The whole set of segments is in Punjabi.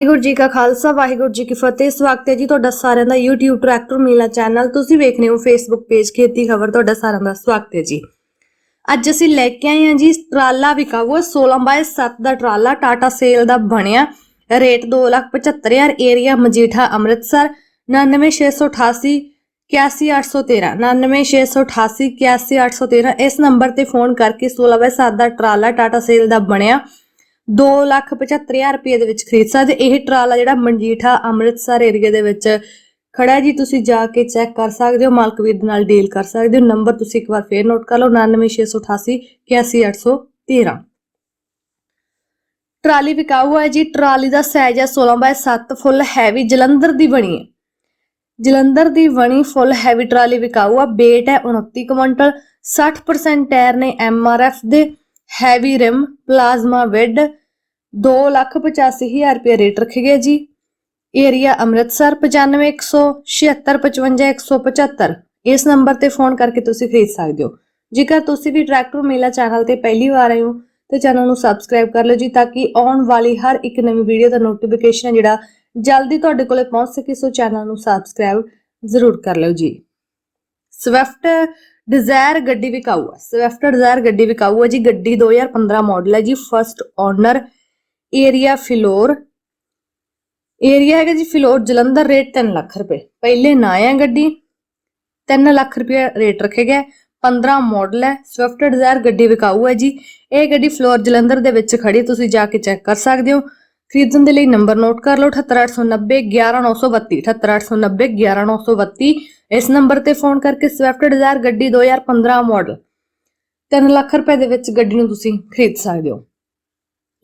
ਵਾਹਿਗੁਰੂ ਜੀ ਕਾ ਖਾਲਸਾ, ਵਾਹਿਗੁਰੂ ਜੀ ਕੀ ਫਤਿਹ। ਸਵਾਗਤ ਹੈ ਜੀ ਤੁਹਾਡਾ ਸਾਰਿਆਂ ਦਾ YouTube ਟਰੈਕਟਰ ਮੇਲਾ ਚੈਨਲ। ਤੁਸੀਂ ਵੇਖ ਰਹੇ ਹੋ Facebook ਪੇਜ ਖੇਤੀ ਖਬਰ। ਤੁਹਾਡਾ ਸਾਰਿਆਂ ਦਾ ਸਵਾਗਤ ਹੈ ਜੀ। ਅੱਜ ਅਸੀਂ ਲੈ ਕੇ ਆਏ ਹਾਂ ਜੀ ਟਰਾਲਾ ਵਿਕਾਊ। 16 ਬਾਏ 7 ਦਾ ਟਰਾਲਾ ਟਾਟਾ ਸੇਲ ਦਾ ਬਣਿਆ। ਰੇਟ 275000 ਏਰੀਆ ਮਜੀਠਾ ਅੰਮ੍ਰਿਤਸਰ 99688 81813 99688 81813 ਇਸ ਨੰਬਰ ਤੇ ਫੋਨ ਕਰਕੇ 16 ਬਾਏ 7 ਦਾ ਟਰਾਲਾ ਟਾਟਾ ਸੇਲ ਦਾ ਬਣਿਆ। 275000 ਰੁਪਏ ਦੇ ਵਿੱਚ ਖਰੀਦ ਸਕਦੇ। ਇਹ ਟਰਾਲਾ ਜਿਹੜਾ ਮਨਜੀਠਾ ਅੰਮ੍ਰਿਤਸਰ ਏਰੀਆ ਦੇ ਵਿੱਚ ਖੜਾ ਜੀ। ਤੁਸੀਂ ਜਾ ਕੇ ਚੈੱਕ ਕਰ ਸਕਦੇ ਹੋ। ਮਾਲਕ ਵੀਰ ਦੇ ਨਾਲ ਡੀਲ ਕਰ ਸਕਦੇ ਹੋ। ਨੰਬਰ ਤੁਸੀਂ ਇੱਕ ਵਾਰ ਫੇਰ ਨੋਟ ਕਰ ਲਓ। 99688 81813 ਟਰਾਲੀ ਵਿਕਾਊ ਹੈ ਜੀ। ਟਰਾਲੀ ਦਾ ਸਾਈਜ਼ ਹੈ 16 ਬਾਏ 7 ਫੁੱਲ ਹੈਵੀ ਜਲੰਧਰ ਦੀ ਬਣੀ ਹੈ। ਜਲੰਧਰ ਦੀ ਬਣੀ ਫੁੱਲ ਹੈਵੀ ਟਰਾਲੀ ਵਿਕਾਊ ਆ। weight ਹੈ 29 ਕੁਇੰਟਲ। 60% ਟਾਇਰ ਨੇ MRF ਦੇ। ਹੈਵੀ ਰਿਮ ਪਲਾਜ਼ਮਾ ਵਿਡ 285000 ਰੁਪਏ ਰੇਟ ਰੱਖੇ ਗਏ ਜੀ। ਏਰੀਆ ਅੰਮ੍ਰਿਤਸਰ 9517655175 ਇਸ ਨੰਬਰ ਤੇ ਫੋਨ ਕਰਕੇ ਤੁਸੀਂ ਖਰੀਦ ਸਕਦੇ ਹੋ। ਜੇਕਰ ਤੁਸੀਂ ਵੀ ਟਰੈਕਟਰ ਮੇਲਾ ਚੈਨਲ ਤੇ ਪਹਿਲੀ ਵਾਰ ਆਏ ਹੋ, ਤੇ ਚੈਨਲ ਨੂੰ ਸਬਸਕ੍ਰਾਈਬ ਕਰ ਲਓ ਜੀ, ਤਾਂ ਕਿ ਆਉਣ ਵਾਲੀ ਹਰ ਇੱਕ ਨਵੀਂ ਵੀਡੀਓ ਦਾ ਨੋਟੀਫਿਕੇਸ਼ਨ ਹੈ ਜਿਹੜਾ ਜਲਦੀ ਤੁਹਾਡੇ ਕੋਲੇ ਪਹੁੰਚ ਸਕੇ, ਸੋ ਚੈਨਲ ਨੂੰ ਸਬਸਕ੍ਰਾਈਬ ਜ਼ਰੂਰ ਕਰ ਲਓ ਜੀ। ਸਵਿਫਟ ਡਿਜ਼ਾਇਰ ਗੱਡੀ ਵਿਕਾਊ ਹੈ ਸਵਿਫਟ ਡਿਜ਼ਾਇਰ ਗੱਡੀ ਵਿਕਾਊ ਹੈ ਜੀ। ਗੱਡੀ 2015 ਮਾਡਲ ਹੈ ਜੀ। First owner area Phillaur. Area ਹੈਗਾ ਜੀ ਫਿਲੌਰ, ਜਲੰਧਰ ਰੇਟ 3 ਲੱਖ ਰੁਪਏ। ਪਹਿਲੇ ਨਾ ਹੈ ਗੱਡੀ 3 ਲੱਖ ਰੁਪਏ ਰੇਟ ਰੱਖੇ ਗਏ 15 ਮਾਡਲ ਹੈ ਸਵਿਫਟ ਡਿਜ਼ਾਇਰ ਗੱਡੀ ਵਿਕਾਊ ਹੈ ਜੀ। ਇਹ ਗੱਡੀ ਫਲੋਰ, ਜਲੰਧਰ ਦੇ ਵਿੱਚ ਖੜੀ ਤੁਸੀਂ ਜਾ ਕੇ ਚੈੱਕ ਕਰ ਸਕਦੇ ਹੋ। ਖਰੀਦਣ ਦੇ ਲਈ ਨੰਬਰ ਨੋਟ ਕਰ ਲਓ 78890 11932 78890 11932 ਇਸ ਨੰਬਰ ਤੇ ਫੋਨ ਕਰਕੇ ਸਵਿਫਟ ਡਿਜ਼ਾਇਰ ਗੱਡੀ 2015 ਮਾਡਲ 3 ਲੱਖ ਰੁਪਏ ਦੇ ਵਿੱਚ ਗੱਡੀ ਨੂੰ ਤੁਸੀਂ ਖਰੀਦ ਸਕਦੇ ਹੋ।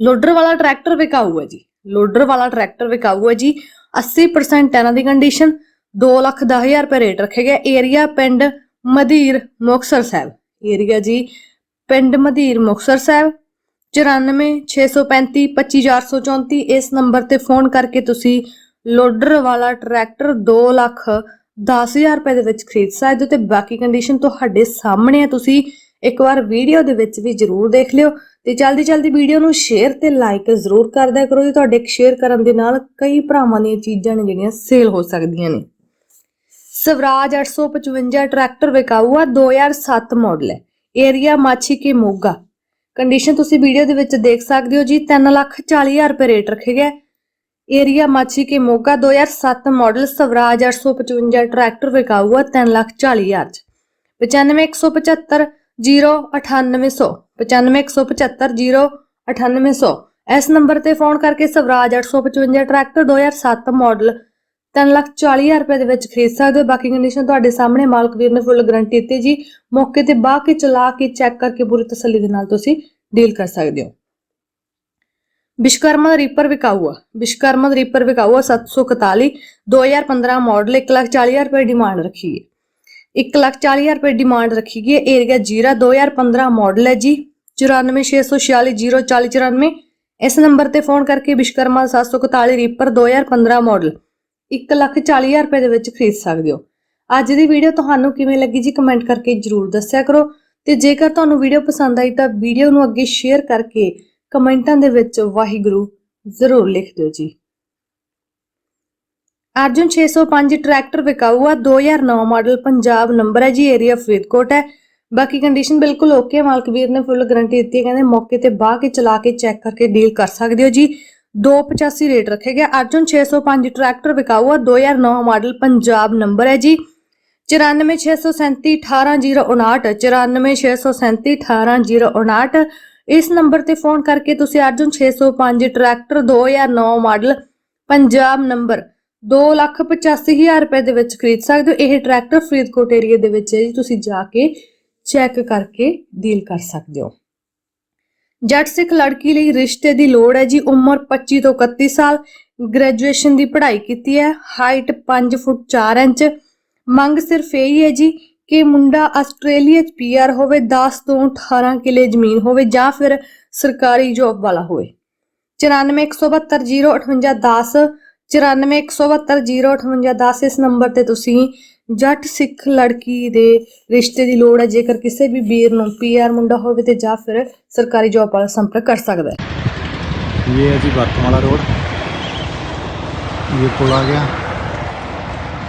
ਲੋਡਰ ਵਾਲਾ ਟਰੈਕਟਰ ਵਿਕਾਊ ਹੈ ਜੀ। ਲੋਡਰ ਵਾਲਾ ਟਰੈਕਟਰ ਵਿਕਾਊ ਹੈ ਜੀ 80% ਇਹਨਾਂ ਦੀ ਕੰਡੀਸ਼ਨ 2 ਲੱਖ 10000 ਰੁਪਏ ਰੇਟ ਰੱਖੇ ਗਿਆ ਏਰੀਆ ਪਿੰਡ ਮਧੀਰ ਮੁਕਤਸਰ ਸਾਹਿਬ। ਏਰੀਆ ਜੀ ਪਿੰਡ ਮਧੀਰ ਮੁਕਤਸਰ ਸਾਹਿਬ। 94635 25434 ਇਸ ਨੰਬਰ ਤੇ ਫੋਨ ਕਰਕੇ ਤੁਸੀਂ ਲੋਡਰ ਵਾਲਾ ਟਰੈਕਟਰ 2 ਲੱਖ 10000 ਰੁਪਏ ਦੇ ਵਿੱਚ ਖਰੀਦ ਸਕਦੇ ਹੋ ਤੇ ਬਾਕੀ ਕੰਡੀਸ਼ਨ ਤੁਹਾਡੇ ਸਾਹਮਣੇ ਹੈ ਤੁਸੀਂ ਇੱਕ ਵਾਰ ਵੀਡੀਓ ਦੇ ਵਿੱਚ ਵੀ ਜਰੂਰ ਦੇਖ ਲਿਓ ਤੇ ਜਲਦੀ ਜਲਦੀ ਵੀਡੀਓ ਨੂੰ ਸ਼ੇਅਰ ਤੇ ਲਾਈਕ ਜ਼ਰੂਰ ਕਰਦਿਆ ਕਰੋ, ਜੀ ਤੁਹਾਡੇ ਸ਼ੇਅਰ ਕਰਨ ਦੇ ਨਾਲ ਕਈ ਭਰਾਵਾਂ ਦੀਆਂ ਚੀਜ਼ਾਂ ਨੇ ਜਿਹੜੀਆਂ ਸੇਲ ਹੋ ਸਕਦੀਆਂ ਨੇ। ਸਵਰਾਜ 855 ਟਰੈਕਟਰ ਵਿਕਾਊ ਆ 2007 ਮਾਡਲ ਹੈ। ਏਰੀਆ ਮਾਛੀ ਕੇ ਮੋਗਾ। ਕੰਡੀਸ਼ਨ ਤੁਸੀਂ ਵੀਡੀਓ ਦੇ ਵਿੱਚ ਦੇਖ ਸਕਦੇ ਹੋ ਜੀ 3 ਲੱਖ 40000 ਰੁਪਏ ਰੇਟ ਰੱਖੇ ਗਿਆ area Machhi Ke Moga 2007 model Swaraj 855 tractor ਵਿਕਾਊ ਆ 3 ਲੱਖ 40000 ਚ। 95175 09800 95175 09800 ਇਸ ਨੰਬਰ ਤੇ ਫੋਨ ਕਰਕੇ ਸਵਰਾਜ 855 ਟਰੈਕਟਰ 2007 ਮਾਡਲ 3 ਲੱਖ 40000 ਰੁਪਏ ਦੇ ਵਿੱਚ ਖਰੀਦ ਸਕਦੇ ਹੋ। ਬਾਕੀ ਕੰਡੀਸ਼ਨ ਤੁਹਾਡੇ ਸਾਹਮਣੇ, ਮਾਲਕ ਵੀਰ ਨੇ ਫੁੱਲ ਗਾਰੰਟੀ ਦਿੱਤੀ ਜੀ। ਮੌਕੇ ਤੇ ਬਾਹ ਕੇ ਚਲਾ ਕੇ ਚੈੱਕ ਕਰਕੇ ਪੂਰੀ ਤਸੱਲੀ ਦੇ ਨਾਲ ਤੁਸੀਂ ਡੀਲ ਕਰ ਸਕਦੇ ਹੋ। ਵਿਸ਼ਕਰਮਾ ਰੀਪਰ ਵਿਕਾਊ ਆ ਵਿਸ਼ਕਰਮਾ ਰੀਪਰ ਵਿਕਾਊ ਆ 741 2015 ਮਾਡਲ 140000 ਰੁਪਏ ਡਿਮਾਂਡ ਰੱਖੀ ਹੈ। 140000 ਰੁਪਏ ਡਿਮਾਂਡ ਰੱਖੀ ਗਈ ਹੈ। ਏਰੀਆ ਜੀਰਾ 2015 ਮਾਡਲ ਹੈ ਜੀ। 9464404094 ਇਸ ਨੰਬਰ ਤੇ ਫੋਨ ਕਰਕੇ ਵਿਸ਼ਕਰਮਾ 741 ਰੀਪਰ 2015 ਮਾਡਲ 140000 ਰੁਪਏ ਦੇ ਵਿੱਚ ਖਰੀਦ ਸਕਦੇ ਹੋ। ਅੱਜ ਦੀ ਵੀਡੀਓ ਤੁਹਾਨੂੰ ਕਿਵੇਂ ਲੱਗੀ ਜੀ ਕਮੈਂਟ ਕਰਕੇ ਜਰੂਰ ਦੱਸਿਆ ਕਰੋ। ਤੇ ਜੇਕਰ ਤੁਹਾਨੂੰ ਵੀਡੀਓ ਪਸੰਦ ਆਈ ਤਾਂ ਵੀਡੀਓ ਨੂੰ ਅੱਗੇ ਸ਼ੇਅਰ ਕਰਕੇ ਕਮੈਂਟਾਂ ਦੇ ਵਿੱਚ ਵਾਹਿਗੁਰੂ ਜ਼ਰੂਰ ਲਿਖ ਦਿਓ ਜੀ। ਅਰਜੁਨ 605 ਟਰੈਕਟਰ ਵਿਕਾਊ ਆ 2009 ਮਾਡਲ ਪੰਜਾਬ, ਨੰਬਰ ਹੈ ਜੀ ਏਰੀਆ ਫਰੀਦਕੋਟ ਹੈ। ਬਾਕੀ ਕੰਡੀਸ਼ਨ ਬਿਲਕੁਲ ਓਕੇ ਮਾਲਕ ਵੀਰ ਨੇ ਫੁੱਲ ਗਾਰੰਟੀ ਦਿੱਤੀ ਹੈ, ਕਹਿੰਦੇ ਮੌਕੇ ਤੇ ਬਾਹ ਕੇ ਚਲਾ ਕੇ ਚੈੱਕ ਕਰਕੇ ਡੀਲ ਕਰ ਸਕਦੇ ਹੋ ਜੀ। 285 ਰੇਟ ਰੱਖੇ ਗਿਆ ਅਰਜੁਨ 605 ਟਰੈਕਟਰ ਵਿਕਾਊ ਆ 2009 ਮਾਡਲ ਪੰਜਾਬ, ਨੰਬਰ ਹੈ ਜੀ। 9467 18059 9467 18059 ਇਸ ਨੰਬਰ ਤੇ ਫੋਨ ਕਰਕੇ ਤੁਸੀਂ Arjun 605 tractor 2009 model Punjab, number 285000 ਰੁਪਏ ਦੇ ਵਿੱਚ ਖਰੀਦ ਸਕਦੇ ਹੋ। ਇਹ ਟਰੈਕਟਰ ਫਰੀਦਕੋਟ ਏਰੀਆ ਦੇ ਵਿੱਚ ਹੈ ਜੀ। ਤੁਸੀਂ ਜਾ ਕੇ ਚੈੱਕ ਕਰਕੇ ਡੀਲ ਕਰ ਸਕਦੇ ਹੋ। ਜੱਟ ਸਿੱਖ ਲੜਕੀ ਲਈ ਰਿਸ਼ਤੇ ਦੀ ਲੋੜ ਹੈ ਜੀ। ਉਮਰ 25 ਤੋਂ 31 ਸਾਲ। ਗ੍ਰੈਜੂਏਸ਼ਨ ਦੀ ਪੜ੍ਹਾਈ ਕੀਤੀ ਹੈ। Height 5 foot 4 inch. ਮੰਗ ਸਿਰਫ ਇਹ ਹੈ ਜੀ ਕਿ ਮੁੰਡਾ ਆਸਟ੍ਰੇਲੀਆ ਚ ਪੀਆਰ ਹੋਵੇ 10 ਤੋਂ 18 ਕਿਲੇ ਜ਼ਮੀਨ ਹੋਵੇ ਜਾਂ ਫਿਰ ਸਰਕਾਰੀ ਜੌਬ ਵਾਲਾ ਹੋਵੇ। 9417705810 9417705810 ਇਸ ਨੰਬਰ ਤੇ ਤੁਸੀਂ ਜੱਟ ਸਿੱਖ ਲੜਕੀ ਦੇ ਰਿਸ਼ਤੇ ਦੀ ਲੋੜ ਹੈ ਜੇਕਰ ਕਿਸੇ ਵੀ ਵੀਰ ਨੂੰ ਪੀਆਰ ਮੁੰਡਾ ਹੋਵੇ ਤੇ ਜਾਂ ਫਿਰ ਸਰਕਾਰੀ ਜੌਬ ਵਾਲਾ ਸੰਪਰਕ ਕਰ ਸਕਦਾ ਹੈ ये है जी बर्तमाला रोड ये पुल आ गया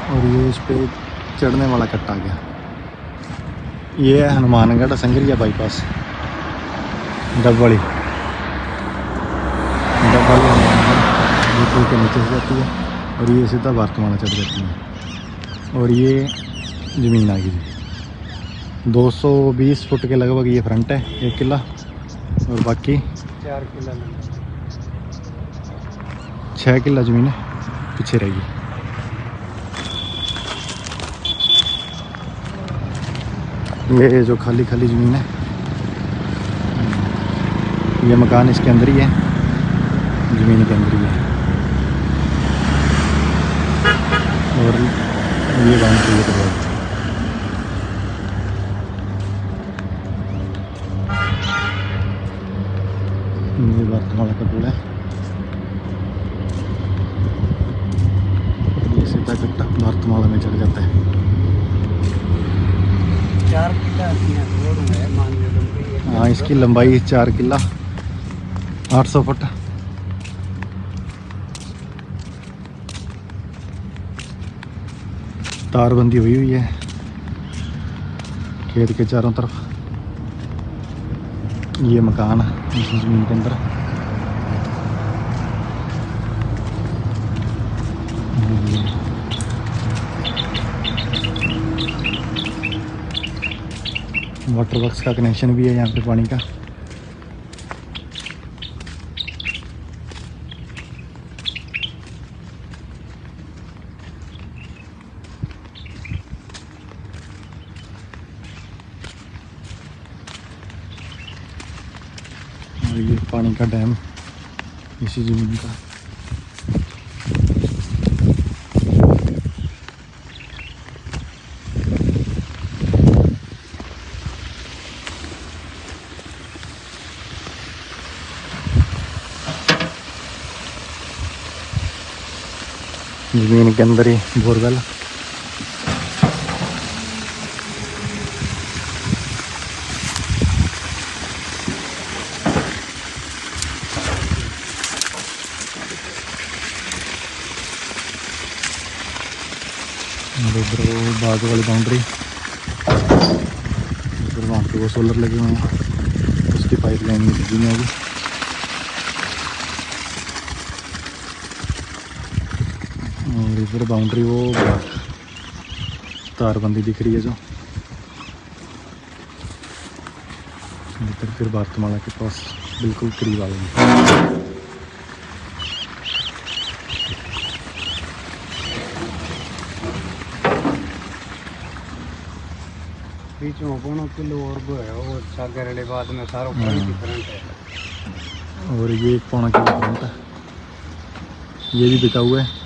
और ये इस पे चढ़ने वाला कट्टा आ गया ये है हनुमानगढ़ संगरिया बाईपास डब पुल के नीचे से जाती है और ये सीधा वर्तमाना चढ़ जाती है। और ये ज़मीन आ गई जी 220 फुट के लगभग ये फ्रंट है एक किला और बाकी चार किला छः किला ज़मीन है पीछे रहेगी। ये जो खाली खाली ज़मीन है ये मकान इसके अंदर ही है ज़मीन के अंदर ही है। और ये बाउंड्री ये दरवाजा ये वर्तमान का पुल है ये सीधा कट्टा भारतमाला में चढ़ जाता है चार किला रोड है मान लो लंबी एक हाँ इसकी लंबाई चार किला आठ सौ फुट तारबंदी हुई हुई है खेत के चारों तरफ ये मकान है इस जमीन के अंदर वाटर वर्क्स का कनेक्शन भी है यहाँ पे पानी का का डैम इसी जमीन का जमीन के अंदर ही बोरवेल इधर वो बाग वाली बाउंड्री इधर वहाँ पे वो सोलर लगे हुए हैं उसकी पाइप लाइन भी नहीं होगी और इधर बाउंड्री वो तारबंदी दिख रही है जो इधर फिर भारतमाला के पास बिल्कुल करीब आ गई बीच में पौना किलो और वो है वो सागर वाले बाद में सारा ऊपर हाँ। डिफरेंट है और ये एक पौना किलो फ्रंट है ये भी बिका हुआ है